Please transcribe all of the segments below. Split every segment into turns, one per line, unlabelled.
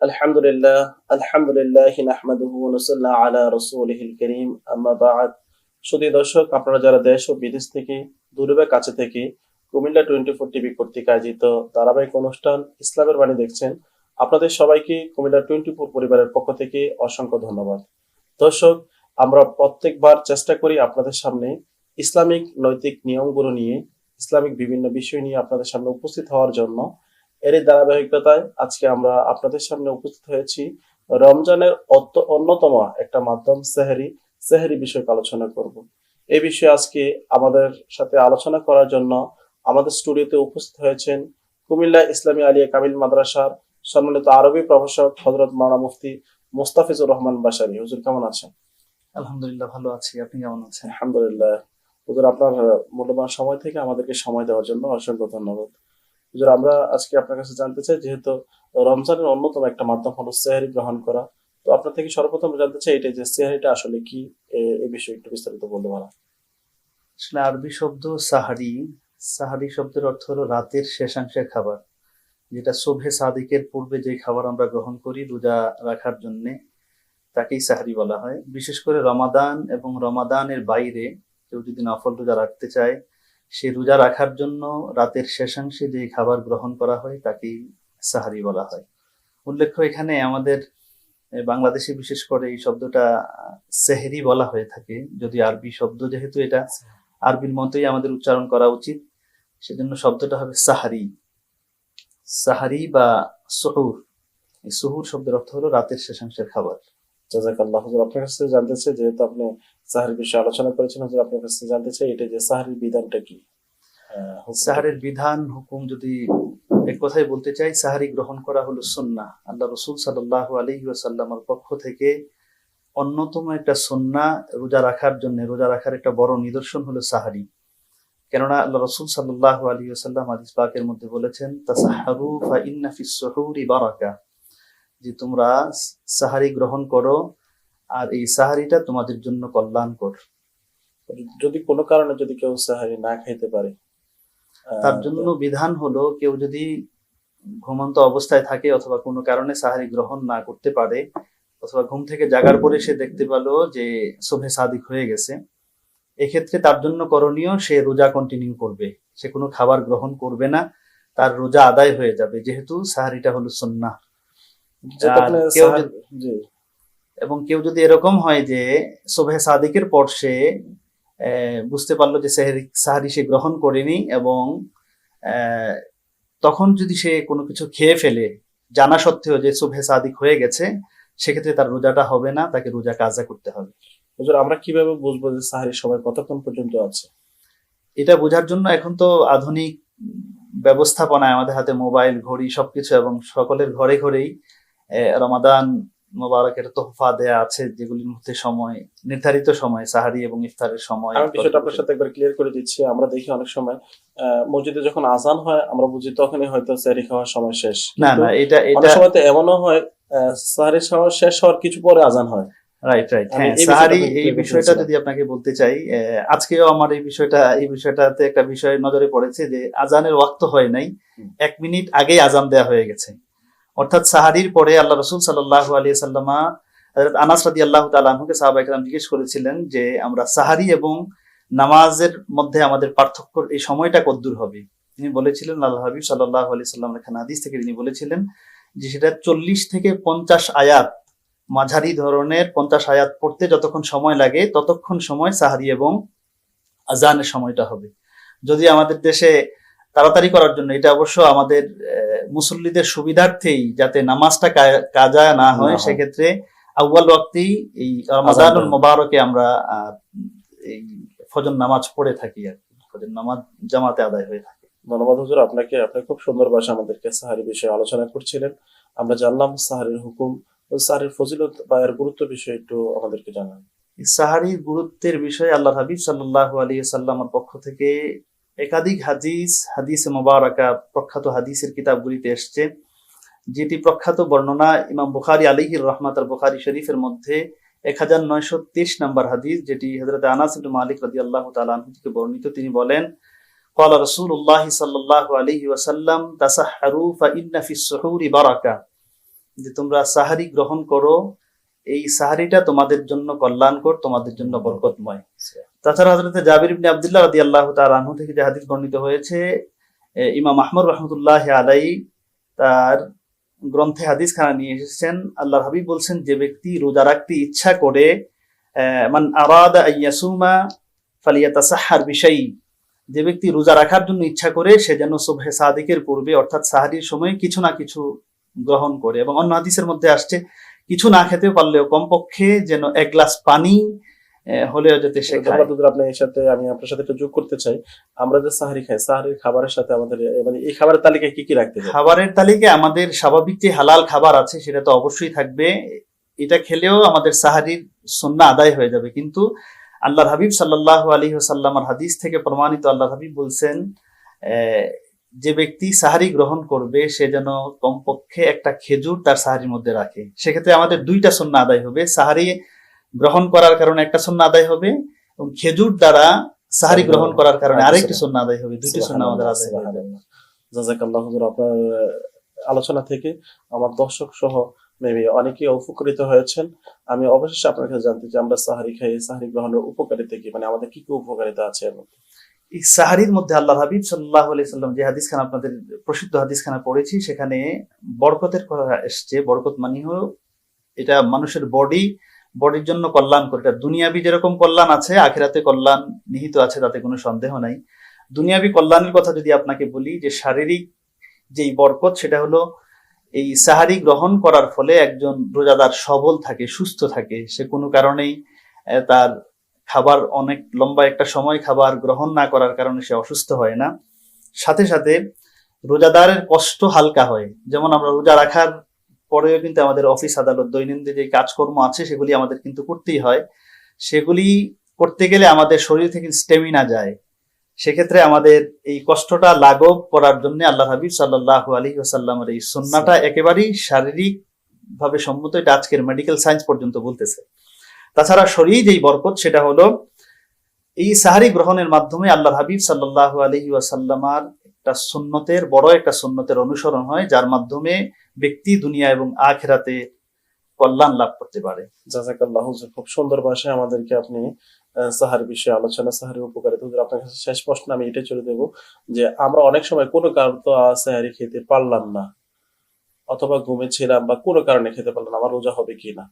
الحمد لله الحمد لله نحمده ونصلي على رسوله الكريم أما بعد শুধু দর্শক আপনারা যারা দেশ ও বিদেশ থেকে দূরে বা কাছে থেকে কুমিল্লা টোয়েন্টি ফোর টিভি কর্তৃক আয়োজিত ধারাবাহিক অনুষ্ঠান ইসলামের বাণী দেখছেন আপনাদের সবাইকে কুমিল্লা টোয়েন্টি ফোর পরিবারের পক্ষ থেকে অসংখ্য ধন্যবাদ দর্শক আমরা প্রত্যেকবার চেষ্টা করি আপনাদের সামনে ইসলামিক নৈতিক নিয়মগুলো নিয়ে ইসলামিক বিভিন্ন বিষয় নিয়ে আপনাদের সামনে উপস্থিত হওয়ার জন্য এরই ধারাবাহিকতায় আজকে আমরা আপনাদের সামনে উপস্থিত হয়েছি। রমজানের অন্যতম একটা মাধ্যম সেহেরি সেহেরি বিষয়কে আলোচনা করব। এই বিষয়ে আজকে আমাদের সাথে আলোচনা করার জন্য আমাদের স্টুডিওতে উপস্থিত হয়েছেন কুমিল্লা ইসলামী আলিয়া কামিল মাদ্রাসার সম্মানিত আরবি প্রভাষক হজরত মাওলানা মুফতি মোস্তাফিজুর রহমান বাসারি হুজুর কেমন আছেন?
আলহামদুলিল্লাহ ভালো আছি। আপনি কেমন আছেন?
আলহামদুলিল্লাহ। হুজুর আপনার মূল্যবান সময় থেকে আমাদেরকে সময় দেওয়ার জন্য অসংখ্য ধন্যবাদ। হুজুর আমরা আজকে আপনার কাছে জানতে চাই, যেহেতু রমজানের অন্যতম একটা মাধ্যম হলো সেহারি গ্রহণ করা। তো আপনার থেকে সর্বপ্রথম জানতে চাই এটা যে সেহারিটা আসলে কি, এ- বিষয়ে একটু বিস্তারিত বলতে পারা
আসলে আরবি শব্দ সাহারি সাহারি শব্দের অর্থ হলো রাতের শেষাংশের খাবার, যেটা শোভে সাদিকের পূর্বে যে খাবার আমরা গ্রহণ করি রোজা রাখার জন্য, তাকেই সাহারি বলা হয়। বিশেষ করে রমাদান এবং রমাদানের বাইরে কেউ যদি নফল রোজা রাখতে চায় সে রোজা রাখার জন্য রাতের শেষাংশে যে খাবার গ্রহণ করা হয় তাকেই সাহারি বলা হয়। উল্লেখ্য এখানে আমাদের বাংলাদেশে বিশেষ করে এই শব্দটা সেহরি বলা হয়ে থাকে। যদি আরবি শব্দ যেহেতু এটা, আরবির মতোই আমাদের উচ্চারণ করা উচিত। সেজন্য শব্দটা হবে সাহারি। সাহারি বা সহুর। এই সহুর শব্দের অর্থ হলো রাতের শেষাংশের খাবার।
জাজাকাল্লাহ হুজুর আপনার কাছে জানতে চাই, যেহেতু আপনি সাহারির বিষয়ে আলোচনা করেছেন, হুজুর আপনার কাছে জানতে চাই, এটা যে সাহারির বিধানটা কি?
সাহারের বিধান, হুকুম যদি এক কথায় বলতে চাই, সাহারি গ্রহণ করা হলো সুন্না আল্লাহ রসুল সাল্লাহ আলহি সাল্লামের পক্ষ থেকে অন্যতম একটা সন্না রোজা রাখার জন্য, রোজা রাখার একটা বড় নিদর্শন হলো সাহারি। কেননা আল্লাহ রসুল সাল্লাহ আলী সাল্লাম হাদিস পাকের মধ্যে বলেছেন তাসাহারু ফা ইন্না ফিস সুহুরি বারাকা। যে তোমরা সাহারি গ্রহণ করো আর এই সাহারিটা তোমাদের জন্য কল্যাণকর।
যদি কোনো কারণে যদি কেউ সাহারি না খাইতে পারে
তার জন্য বিধান হলো কেউ যদি ঘুমন্ত অবস্থায় থাকে অথবা কোনো কারণে সাহারি গ্রহণ না করতে পারে অথবা ঘুম থেকে জাগার পরে সে দেখতে পেল যে শোভে সাদিক হয়ে গেছে এক্ষেত্রে তার জন্য করণীয় সে রোজা কন্টিনিউ করবে। সে কোনো খাবার গ্রহণ করবে না তার রোজা আদায় হয়ে যাবে যেহেতু সাহারিটা হলো সন্না এবং কেউ যদি এরকম হয় যে সোভে সাদিকের পর সে বুঝতে পারল যে সেহরি সাহারি সে গ্রহণ করেনি এবং তখন যদি সে কোনো কিছু খেয়ে ফেলে জানা সত্ত্বেও যে শোভে সাদিক হয়ে গেছে সেক্ষেত্রে তার রোজাটা হবে না তাকে রোজা কাজা করতে হবে।
আমরা কীভাবে বুঝব যে সাহারির সময় কতক্ষণ পর্যন্ত আছে?
এটা বোঝার জন্য এখন তো আধুনিক ব্যবস্থাপনায় আমাদের হাতে মোবাইল ঘড়ি সবকিছু এবং সকলের ঘরে ঘরেই রমাদান মোবারকের তোহফা দেয়া আছে যেগুলির মধ্যে সময় নির্ধারিত সময় সাহারি এবং ইফতারের সময়
আমি বিষয়টা আপনার সাথে একবার ক্লিয়ার করে দিচ্ছি। আমরা দেখি অনেক সময় মসজিদে যখন আজান হয় আমরা বুঝি তখনই হয়তো সাহারি খাওয়ার সময় শেষ।
না না এটা এটা
সময় তো এমনও হয় সাহারি খাওয়া শেষ হওয়ার কিছু পরে আজান হয়।
রাইট রাইট হ্যাঁ সাহারি এই বিষয়টা যদি আপনাকে বলতে চাই আজকেও আমার এই বিষয়টা এই বিষয়টাতে একটা বিষয় নজরে পড়েছে যে আজানের ওয়াক্ত হয় নাই এক মিনিট আগেই আজান দেওয়া হয়ে গেছে। অর্থাৎ সাহারির পরে আল্লাহ রসুল সাল্লাহ আলী সাল্লামা আনাস রাদি আল্লাহ তালাহুকে সাহাবা একরাম জিজ্ঞেস করেছিলেন যে, আমরা সাহারি এবং নামাজের মধ্যে আমাদের পার্থক্য এই সময়টা কদ্দূর হবে? তিনি বলেছিলেন, আল্লাহ হাবিব সাল্লাহ আলি সাল্লাম এখানে হাদিস থেকে তিনি বলেছিলেন যে, সেটা চল্লিশ থেকে পঞ্চাশ আয়াত, মাঝারি ধরনের পঞ্চাশ আয়াত পড়তে যতক্ষণ সময় লাগে, ততক্ষণ সময় সাহারি এবং আজানের সময়টা হবে। যদি আমাদের দেশে তাড়াতাড়ি করার জন্য। এটা অবশ্য আমাদের মুসল্লিদের সুবিধার্থেই যাতে নামাজটা কা- কাজা না হয় সেক্ষেত্রে আউ্বাল ওয়াক্তেই এই রমাদানুল
দেওয়া।
মোবারকে আমরা এই ফজর নামাজ পড়ে থাকি আর কি। ফজর নামাজ জামাতে আদায় হয়ে থাকে।
ধন্যবাদ হুজুর আপনাকে আপনি খুব সুন্দর ভাষা আমাদেরকে সাহারি বিষয়ে আলোচনা করছিলেন। আমরা জানলাম সাহারির হুকুম সাহারির ফজিলত বা এর গুরুত্ব বিষয়ে একটু আমাদেরকে জানান।
সাহারির গুরুত্বের বিষয়ে আল্লাহ হাবিব সাল্লাহ আলী সাল্লামের পক্ষ থেকে একাধিক হাদিস হাদিসে মোবারকা প্রখ্যাত হাদিসের কিতাবগুলিতে এসছে যেটি প্রখ্যাত বর্ণনা ইমাম বুখারি আলিহির রহমাত আল বুখারি শরীফের মধ্যে এক হাজার নয়শো তেইশ নম্বর হাদিস যেটি হজরত আনাস ইবনে মালিক রাজি আল্লাহ তালু থেকে বর্ণিত তিনি বলেন قال رسول الله صلى الله عليه وسلم تسحروا فإن في السحور بركة যে তোমরা সাহারি গ্রহণ করো এই সাহারিটা তোমাদের জন্য কল্যাণকর তোমাদের জন্য বরকতময়। তাছাড়া হজরতে জাবির ইবনে আব্দুল্লাহ রাদি আল্লাহ তার আনহু থেকে যে হাদিস বর্ণিত হয়েছে ইমাম আহমদ রহমতুল্লাহ আলাই তার গ্রন্থে হাদিস খানা নিয়ে এসেছেন। আল্লাহ হাবিব বলছেন যে ব্যক্তি রোজা রাখতে ইচ্ছা করে আহ, মান আরাদা আইয়াসুমা ফালিয়াতাসাহার বিষয়ী যে ব্যক্তি রোজা রাখার জন্য ইচ্ছা করে সে যেন সুবহে সাদিকের পূর্বে অর্থাৎ সাহারির সময় কিছু না কিছু গ্রহণ করে। এবং অন্য হাদিসের মধ্যে আসছে কিছু না খেতে পারলেও কমপক্ষে যেন এক গ্লাস পানি হলেও যাতে সে খায়।
আপনার এর সাথে আমি আপনার সাথে একটু যোগ করতে চাই। আমরা যে সাহারি খাই সাহারির খাবারের সাথে আমাদের মানে এই খাবারের তালিকায় কি কি রাখতে হবে
খাবারের তালিকায় আমাদের স্বাভাবিক যে হালাল খাবার আছে সেটা তো অবশ্যই থাকবে। এটা খেলেও আমাদের সাহারির সন্না আদায় হয়ে যাবে। কিন্তু আল্লাহর হাবিব সাল্লাহ আলী সাল্লামার হাদিস থেকে প্রমাণিত আল্লাহ হাবিব বলছেন আহ, যে ব্যক্তি সাহারি গ্রহণ করবে সে যেন কমপক্ষে একটা খেজুর তার সাহারির মধ্যে রাখে। সেক্ষেত্রে আমাদের দুইটা সন্না আদায় হবে। সাহারি গ্রহণ করার কারণে একটা সন্না আদায় হবে এবং খেজুর দ্বারা সাহারি গ্রহণ করার কারণে আরেকটি সন্না আদায় হবে। দুইটি সন্না আমাদের আদায় হবে।
জাজাকাল্লাহ হুজুর আপনার আলোচনা থেকে আমার দর্শক সহ মেবি অনেকেই উপকৃত হয়েছেন। আমি অবশেষে আপনার কাছে জানতে চাই আমরা সাহারি খাই সাহারি গ্রহণের উপকারিতা কি? মানে আমাদের কি কি উপকারিতা আছে এর মধ্যে?
এই সাহারির মধ্যে আল্লাহ হাবিব সাল্লাহ সাল্লাম যে হাদিস খানা আপনাদের প্রসিদ্ধ হাদিস খানা পড়েছি, সেখানে বরকতের কথা এসছে। বরকত মানে হলো এটা মানুষের বডি বডির জন্য কল্যাণ করে। এটা দুনিয়াবি যেরকম কল্যাণ আছে, আখেরাতে কল্যাণ নিহিত আছে, তাতে কোনো সন্দেহ নাই। দুনিয়াবি কল্যাণের কথা যদি আপনাকে বলি, যে শারীরিক যেই বরকত, সেটা হলো এই সাহারি গ্রহণ করার ফলে একজন রোজাদার সবল থাকে, সুস্থ থাকে। সে কোনো কারণেই তার খাবার অনেক লম্বা একটা সময় খাবার গ্রহণ না করার কারণে সে অসুস্থ হয় না। সাথে সাথে রোজাদারের কষ্ট হালকা হয়। যেমন আমরা রোজা রাখার পরেও কিন্তু আমাদের অফিস আদালত দৈনন্দিন যে কাজকর্ম আছে সেগুলি আমাদের কিন্তু করতেই হয়। সেগুলি করতে গেলে আমাদের শরীর থেকে স্টেমিনা যায়। সেক্ষেত্রে আমাদের এই কষ্টটা লাঘব করার জন্য আল্লাহ হাবিব সাল্লাহ আলী ওসাল্লামের এই সন্নাটা একেবারেই শারীরিক ভাবে সম্মত। এটা আজকের মেডিকেল সায়েন্স পর্যন্ত বলতেছে। তাছাড়া শরীর যেই বরকত, সেটা হলো এই সাহারি গ্রহণের মাধ্যমে আল্লাহ হাবিব সাল্লাহ আলহি ওয়াসাল্লামার একটা সুন্নতের, বড় একটা সুন্নতের অনুসরণ হয়, যার মাধ্যমে ব্যক্তি দুনিয়া এবং আখেরাতে কল্যাণ লাভ করতে পারে।
জাজাকাল্লাহ হুজুর খুব সুন্দর ভাষায় আমাদেরকে আপনি সাহারি বিষয়ে আলোচনা সাহারি উপকারিতা হুজুর, আপনার কাছে শেষ প্রশ্ন আমি এটা চলে দেবো যে আমরা অনেক সময় কোনো কারণ তো সাহারি খেতে পারলাম না, অথবা ঘুমেছিলাম বা কোনো কারণে খেতে পারলাম আমার রোজা হবে কি না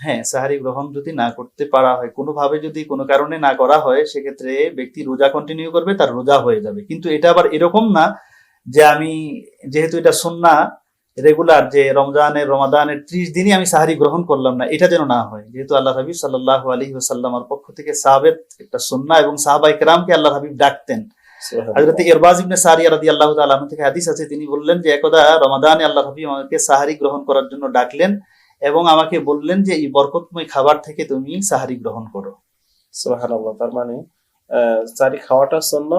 হ্যাঁ সাহারি গ্রহণ যদি না করতে পারা হয় কোনোভাবে যদি কোনো কারণে না করা হয় সেক্ষেত্রে ব্যক্তি রোজা কন্টিনিউ করবে তার রোজা হয়ে যাবে। কিন্তু এটা আবার এরকম না যে আমি যেহেতু এটা সুন্না রেগুলার যে রমজানের রমাদানের ত্রিশ দিনই আমি সাহারি গ্রহণ করলাম না এটা যেন না হয়। যেহেতু আল্লাহ হাবিব সাল্লাহ আলী সাল্লামার পক্ষ থেকে সাহাবের একটা সুন্না এবং সাহাবাই কেরামকে আল্লাহ হাবিব ডাকতেন। হযরত ইরবাজ ইবনে সারিয়া রাদিয়াল্লাহু তাআলা আনহু থেকে হাদিস আছে তিনি বললেন যে একদা রমাদানে আল্লাহ হাবিব আমাকে সাহারি গ্রহণ করার জন্য ডাকলেন। এবং আমাকে বললেন যে এই বরকতময় খাবার থেকে তুমি সাহারি গ্রহণ করো।
সুবহানাল্লাহ তার মানে সাহারি খাওয়াটা জন্য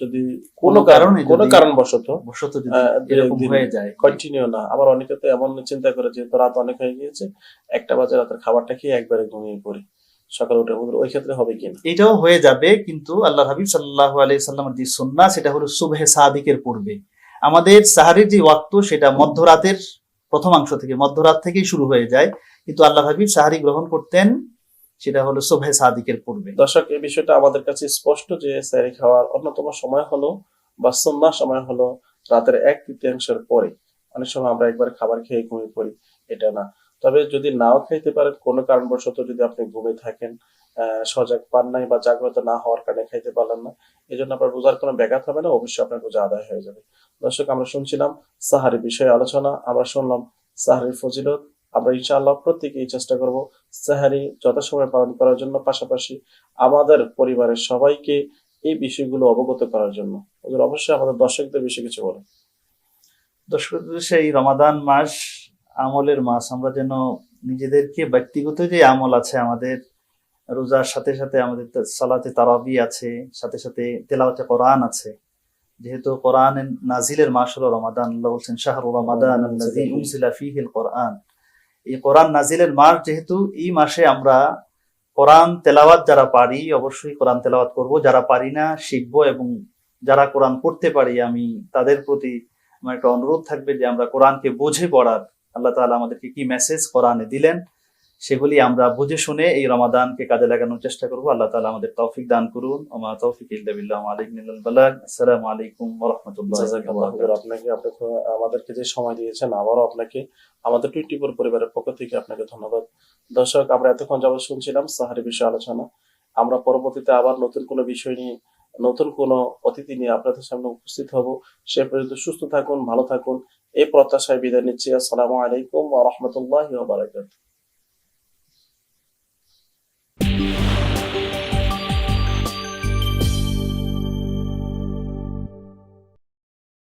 যদি কোনো কারণ
কারণে
কোনো কারণবশত
বশত যদি এরকম হয়ে যায়।
কন্টিনিউ না। আবার অনেকে তো এমন চিন্তা করে যে রাত অনেক হয়ে গিয়েছে একটা বাজে রাতের খাবারটা খেয়ে একবারে ঘুমিয়ে পড়ি। সকালে উঠে ওই ক্ষেত্রে হবে কিনা?
এটাও হয়ে যাবে কিন্তু আল্লাহ হাবিব সাল্লাহ আলাইহি সাল্লামের যে সুন্নাহ সেটা হলো সুবহে সাদিকের পূর্বে। আমাদের সাহারির যে ওয়াক্ত সেটা মধ্যরাতের প্রথমাংশ থেকে মধ্যরাত থেকেই শুরু হয়ে যায়। কিন্তু আল্লাহ হাবিব সাহারি গ্রহণ করতেন, সেটা হলো সুবহে সাদিকের পূর্বে।
দর্শক, এই বিষয়টা আমাদের কাছে স্পষ্ট যে স্যারি খাওয়ার অন্যতম সময় হলো বা সন্ধ্যা সময় হলো রাতের এক তৃতীয়াংশের পরে। অনেক সময় আমরা একবার খাবার খেয়ে ঘুমিয়ে পড়ি, এটা না। তবে যদি নাও খাইতে পারেন, কোনো কারণবশত যদি আপনি ঘুমিয়ে থাকেন সজাগ পান নাই বা জাগ্রত না হওয়ার কারণে খাইতে পারলেন না। এই জন্য আপনার রোজার কোনো ব্যাঘাত হবে না, অবশ্যই আপনার রোজা আদায় হয়ে যাবে। দর্শক, আমরা শুনছিলাম সাহারি বিষয়ে আলোচনা, আমরা শুনলাম সাহারির ফজিলত। আমরা ইনশাআল্লাহ প্রত্যেকেই চেষ্টা করব সাহারি যথাসময়ে পালন করার জন্য, পাশাপাশি আমাদের পরিবারের সবাইকে এই বিষয়গুলো অবগত করার জন্য। ওদের অবশ্যই আমাদের দর্শকদের বেশি কিছু বলে
দর্শক সেই রমাদান মাস আমলের মাস, আমরা যেন নিজেদেরকে ব্যক্তিগত যে আমল আছে আমাদের রোজার সাথে সাথে আমাদের সালাতে তারাবি আছে, সাথে সাথে তেলাওয়াতে কোরআন আছে। যেহেতু কোরআন নাজিলের মাস হলো রমাদান, আল্লাহ বলছেন, শাহরু রমাদান ফীহিল কোরআন। এই কোরআন নাজিলের মাস যেহেতু এই মাসে আমরা কোরআন তেলাওয়াত যারা পারি, অবশ্যই কোরআন তেলাওয়াত করব। যারা পারি না, শিখব এবং যারা কোরআন পড়তে পারি, আমি তাদের প্রতি আমার একটা অনুরোধ থাকবে যে আমরা কোরআনকে বুঝে পড়ার। আল্লাহ তাআলা আমাদেরকে কি মেসেজ কোরআনে দিলেন সেগুলি আমরা বুঝে শুনে এই রমাদানকে কাজে লাগানোর চেষ্টা করব। আল্লাহ তালা আমাদের তৌফিক দান করুন। তৌফিক আলাইকুম আসসালামু রাহমাতুল্লাহি
আপনাকে আপনি আমাদেরকে যে সময় দিয়েছেন আবারও আপনাকে আমাদের টোয়েন্টি ফোর পরিবারের পক্ষ থেকে আপনাকে ধন্যবাদ। দর্শক আমরা এতক্ষণ যাবত শুনছিলাম সাহারি বিষয়ে আলোচনা। আমরা পরবর্তীতে আবার নতুন কোনো বিষয় নিয়ে নতুন কোনো অতিথি নিয়ে আপনাদের সামনে উপস্থিত হব। সে পর্যন্ত সুস্থ থাকুন ভালো থাকুন। এই প্রত্যাশায় বিদায় নিচ্ছি। আসসালামু আলাইকুম রাহমাতুল্লাহি ওয়া বারাকাতুহু।